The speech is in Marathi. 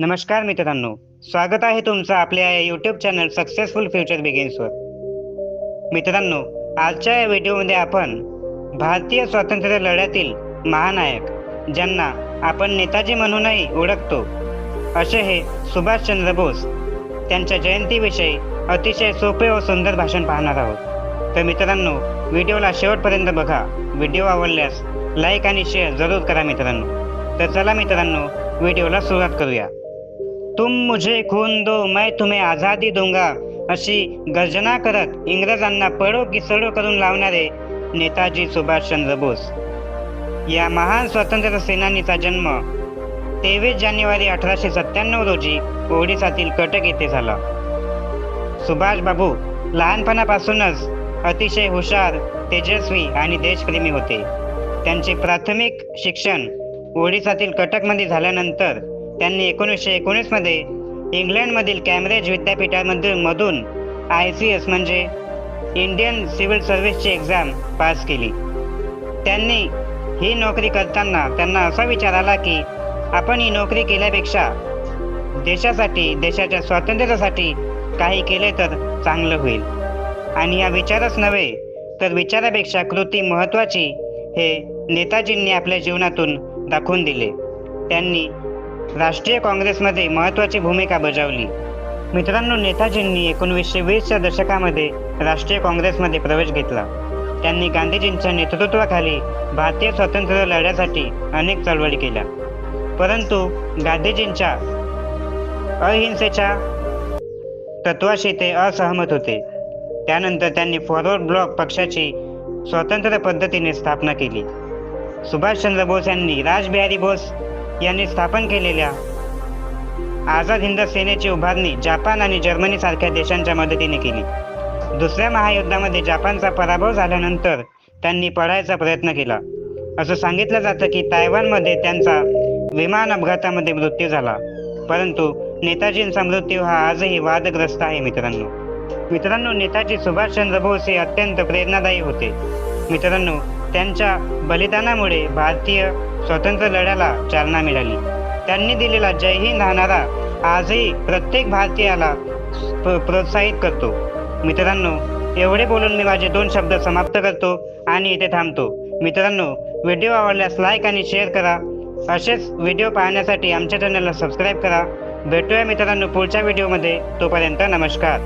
नमस्कार मित्रांनो स्वागत आहे तुमचं आपल्या यूट्यूब चॅनल सक्सेसफुल फ्युचर बिगिन्सवर मित्रांनो आजच्या या व्हिडिओमध्ये आपण भारतीय स्वातंत्र्य लढ्यातील महानायक ज्यांना आपण नेताजी म्हणूनही ओळखतो असे हे सुभाषचंद्र बोस त्यांच्या जयंतीविषयी अतिशय सोपे व सुंदर भाषण पाहणार आहोत. तर मित्रांनो व्हिडिओला शेवटपर्यंत बघा. व्हिडिओ आवडल्यास लाईक आणि शेअर जरूर करा मित्रांनो. तर चला मित्रांनो व्हिडिओला सुरुवात करूया. तुम मुझे खून दो मैं तुम्हें आझादी दूंगा अशी गर्जना करत इंग्रजांना पळो की सडो करून लावणारे नेताजी सुभाषचंद्र बोस. या महान स्वातंत्र्य सेनानीचा जन्म तेवीस जानेवारी अठराशे सत्त्याण्णव रोजी ओडिसातील कटक येथे झाला. सुभाष बाबू लहानपणापासूनच अतिशय हुशार तेजस्वी आणि देशप्रेमी होते. त्यांचे प्राथमिक शिक्षण ओडिसातील कटकमध्ये झाल्यानंतर त्यांनी एकोणीसशे एकोणीसमध्ये इंग्लंडमधील कॅम्ब्रिज विद्यापीठामधून मधून आय सी एस म्हणजे इंडियन सिव्हिल सर्व्हिसची एक्झाम पास केली. त्यांनी ही नोकरी करताना त्यांना असा विचार आला की आपण ही नोकरी केल्यापेक्षा देशासाठी देशाच्या स्वातंत्र्यासाठी काही केले तर चांगलं होईल. आणि हा विचारच नव्हे तर विचारापेक्षा कृती महत्त्वाची हे नेताजींनी आपल्या जीवनातून दाखवून दिले. त्यांनी राष्ट्रीय काँग्रेसमध्ये महत्त्वाची भूमिका बजावली. मित्रांनो नेताजींनी एकोणीसशे वीसच्या दशकामध्ये राष्ट्रीय काँग्रेसमध्ये प्रवेश घेतला. त्यांनी गांधीजींच्या नेतृत्वाखाली भारतीय स्वातंत्र्य लढ्यासाठी अनेक चळवळी केल्या. परंतु गांधीजींच्या अहिंसेच्या तत्वाशी ते असहमत होते. त्यानंतर त्यांनी फॉरवर्ड ब्लॉक पक्षाची स्वतंत्र पद्धतीने स्थापना केली. सुभाषचंद्र बोस यांनी राजबिहारी बोस यांनी स्थापन केलेल्या आझाद हिंद सेनेची उभारणी जपान आणि जर्मनी सारख्या देशांच्या मदतीने केली. दुसऱ्या महायुद्धामध्ये जपानचा पराभव झाल्यानंतर त्यांनी पळायचा प्रयत्न केला. असं सांगितलं जातं की तायवानमध्ये त्यांचा विमान अपघातामध्ये मृत्यू झाला. परंतु नेताजींचा मृत्यू हा आजही वादग्रस्त आहे मित्रांनो. मित्रांनो नेताजी सुभाषचंद्र बोस हे अत्यंत प्रेरणादायी होते. मित्रांनो त्यांच्या बलिदानामुळे भारतीय स्वतंत्र लढ्याला चालना मिळाली. त्यांनी दिलेला जय हिंद हा नारा आजही प्रत्येक भारतीयाला प्रोत्साहित करतो. मित्रांनो एवढे बोलून मी माझे दोन शब्द समाप्त करतो आणि इथे थांबतो. मित्रांनो व्हिडिओ आवडल्यास लाईक आणि शेअर करा. असेच व्हिडिओ पाहण्यासाठी आमच्या चॅनलला सबस्क्राईब करा. भेटूया मित्रांनो पुढच्या व्हिडिओमध्ये. तोपर्यंत नमस्कार.